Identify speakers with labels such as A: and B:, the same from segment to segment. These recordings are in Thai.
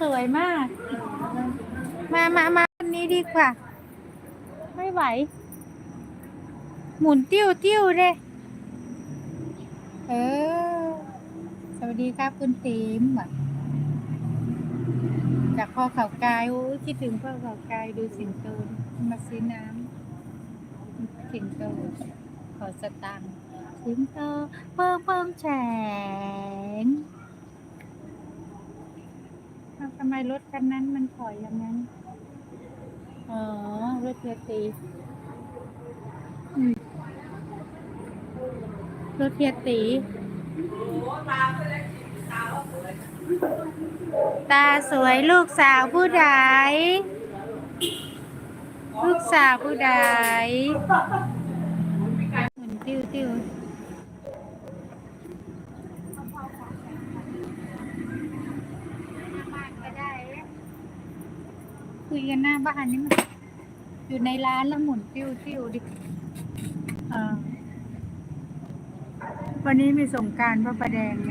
A: สวยมาก มามามาวันนี้ดีกว่า ไม่ไหว หมุนติ้วติ้วเลยเออ สวัสดีครับคุณติมจากพ่อเขากายโอ้คิดถึงพ่อเขากายดูสิงโตมาซื้อน้ำสิงโตขอสตังค์สิงโตเพิ่มเพิ่มแฉง ทำไมรถคันนั้นมันถอยอย่างนั้น อ๋อ รถเทียตีรถเทียตี ตาสวยลูกสาวผู้ใดลูกสาวผู้ใดหมุนติ้วติ้ว คุยกันหน้าบ้านนี่มันอยู่ในร้านแล้วหมุนติ้วติ้วดิวันนี้มีสงการพระประแดงไง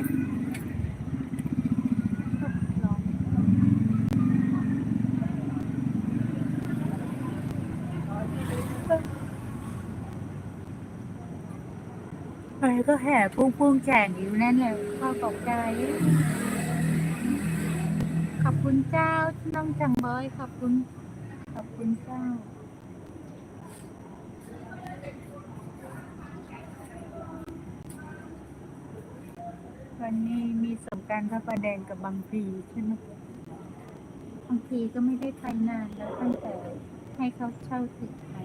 A: ใครก็แห่พุ่งพุ่งแข่งอยู่นั่นแหละข้าตกใจ อบคุณเจ้า น้องจังเบยขอบคุณ ขอบคุณเจ้า วันนี้มีสงการพระประแดงกับบางพีใช่ไหมบางพีก็ไม่ได้ไปนานแล้วตั้งแต่ให้เขาเช่าตึกไป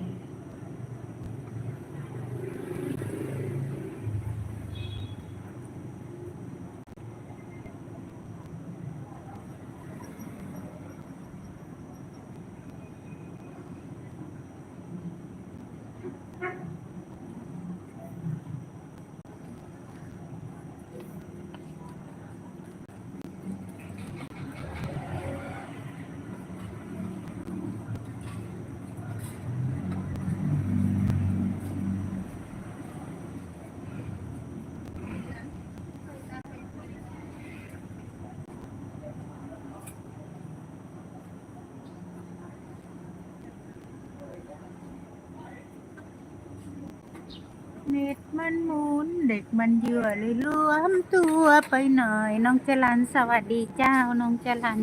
A: เน็ตมันหมุนเด็กมันเยื่อเลยรวมตัวไปหน่อย น้องจรันสวัสดีเจ้า น้องจรัน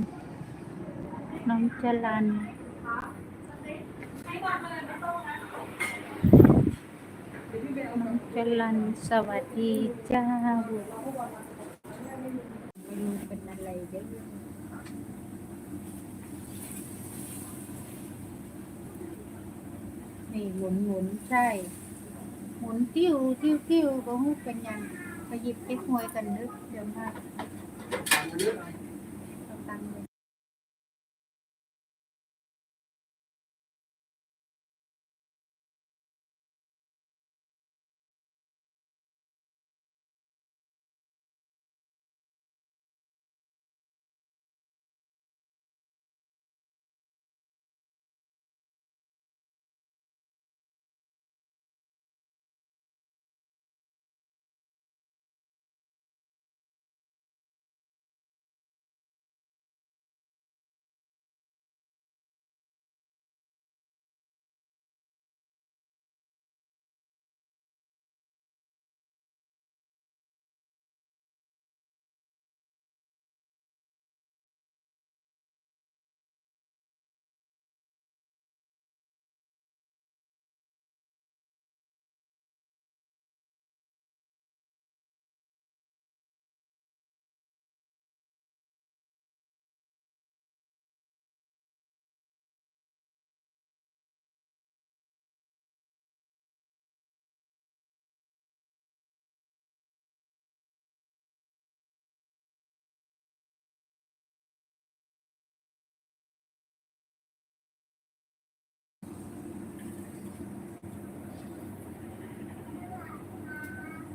A: น้องจรันน้องจรันสวัสดีเจ้าไม่รู้เป็นอะไรเยอะนี่หมุนหมุนใช่ นติ้วติ้วติ้วก็หูเป็นยังไปหยิบไปหวยกันนึกเดี๋ยวมาตังเลย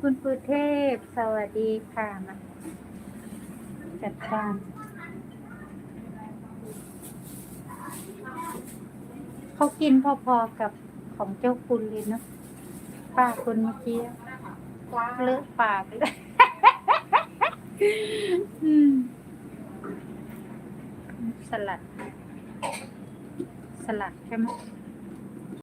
A: คุณปุเทพ สวัสดีค่ะมาจัดการเขากินพอๆกับของเจ้าคุณเลยเนาะป้าคนเมื่อกี้เลอะปากเลยสลัด สลัดใช่ไหม